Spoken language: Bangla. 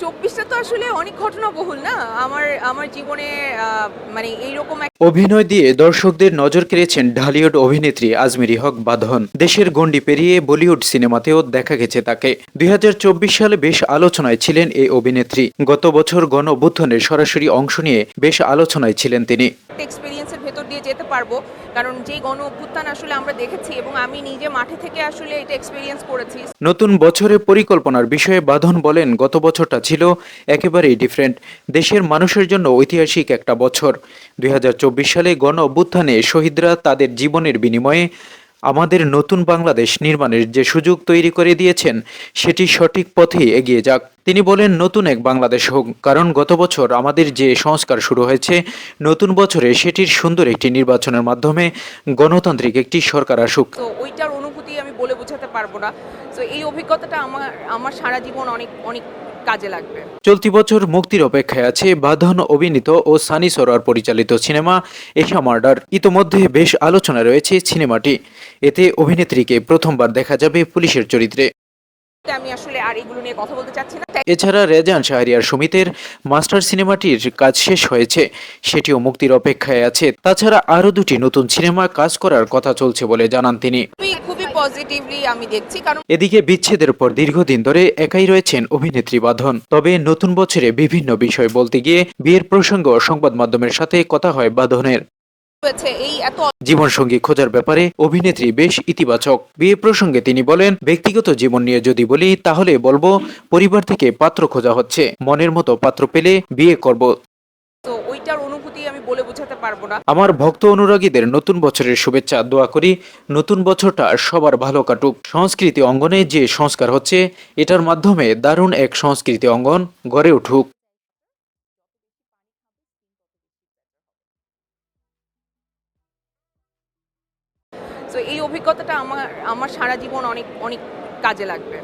চব্বিশটা তো আসলে অনেক ঘটনা বহুল না? আমার আমার জীবনে মানে এইরকম অভিনয় দিয়ে দর্শকদের নজর কেড়েছেন ঢালিউড অভিনেত্রী আজমেরি হক বাঁধন। দেশের গণ্ডি পেরিয়ে বলিউড সিনেমাতেও দেখা গেছে তাকে। দুই হাজার চব্বিশ সালে বেশ আলোচনায় ছিলেন এই অভিনেত্রী। গত বছর গণ সরাসরি অংশ নিয়ে বেশ আলোচনায় ছিলেন তিনি। এক্সপিরিয়েন্সের ভেতর দিয়ে যেতে পারব কারণ যেই গণ অভ্যুত্থান আসলে আমরা দেখেছি এবং আমি নিজে মাঠে থেকে আসলে এটা এক্সপিরিয়েন্স করেছি। নতুন বছরে পরিকল্পনার বিষয়ে বাঁধন বলেন গত বছরটা ছিল একেবারেই ডিফারেন্ট দেশের মানুষের জন্য ঐতিহাসিক একটা বছর। দুই সালে গণ অভ্যুত্থানে শহীদরা তাদের জীবনের বিনিময়ে আমাদের নতুন বাংলাদেশ নির্মাণের যে সুযোগ তৈরি করে দিয়েছেন, সেটি সঠিক পথে এগিয়ে যাক। তিনি বলেন, নতুন এক বাংলাদেশ হোক, কারণ গত বছর আমাদের যে সংস্কার শুরু হয়েছে, নতুন বছরে সেটির সুন্দর একটি নির্বাচনের মাধ্যমে গণতান্ত্রিক একটি সরকার আসুক। ওইটার অনুভূতি আমি বলে বোঝাতে পারব না। তো এই অভিজ্ঞতাটা আমার আমার সারা জীবন অনেক অনেক কাজে লাগবে। চলতি বছর মুক্তির অপেক্ষায় আছে বাঁধন অভিনীত ও সানি সরোয়ার পরিচালিত সিনেমা এশা মার্ডার। ইতোমধ্যে বেশ আলোচনা রয়েছে সিনেমাটি। এতে অভিনেত্রীকে প্রথমবার দেখা যাবে পুলিশের চরিত্রে। আমি আসলে আর এগুলো নিয়ে কথা বলতে চাচ্ছি না। এছাড়া রেজান শাহরিয়ার সমিতের মাস্টার সিনেমাটির কাজ শেষ হয়েছে। সেটিও মুক্তির অপেক্ষায় আছে। তাছাড়া আরও দুটি নতুন সিনেমা কাজ করার কথা চলছে বলে জানান তিনি। পজিটিভলি আমি দেখছি কারণ এদিকে বিচ্ছেদের পর দীর্ঘদিন ধরে একাই রয়েছেন অভিনেত্রী বাঁধন। তবে নতুন বছরে বিভিন্ন বিষয় বলতে গিয়ে বিয়ের প্রসঙ্গ সংবাদ মাধ্যমের সাথে কথা হয় বাঁধনের। এই এত জীবনসঙ্গী খোঁজার ব্যাপারে অভিনেত্রী বেশ ইতিবাচক। বিয়ে প্রসঙ্গে তিনি বলেন ব্যক্তিগত জীবন নিয়ে যদি বলি তাহলে বলব পরিবার থেকে পাত্র খোঁজা হচ্ছে। মনের মতো পাত্র পেলে বিয়ে করব তো ওইটার অনুভূতি আমি বলে বোঝাতে পারব না। আমার ভক্ত অনুরাগীদের নতুন বছরের শুভেচ্ছা দোয়া করি। নতুন বছরটা সবার ভালো কাটুক। সংস্কৃতি অঙ্গনে যে সংস্কার হচ্ছে এটার মাধ্যমে দারুণ এক সংস্কৃতি অঙ্গন গড়ে উঠুক। তো এই অভিজ্ঞতাটা আমার আমার সারা জীবন অনেক অনেক কাজে লাগবে।